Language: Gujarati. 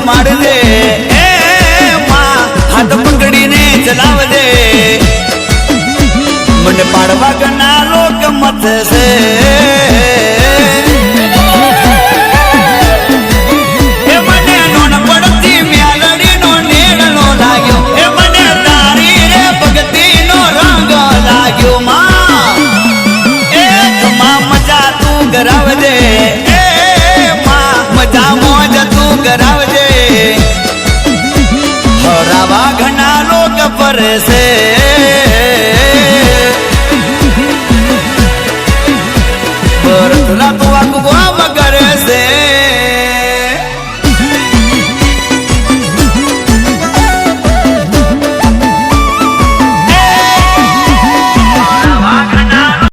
મારજે એ માં હાથ પકડીને ચલાવજે. મને પાડવા ગના લોક મત છે. કરાવજે ફરે છે બરતરા તું આખું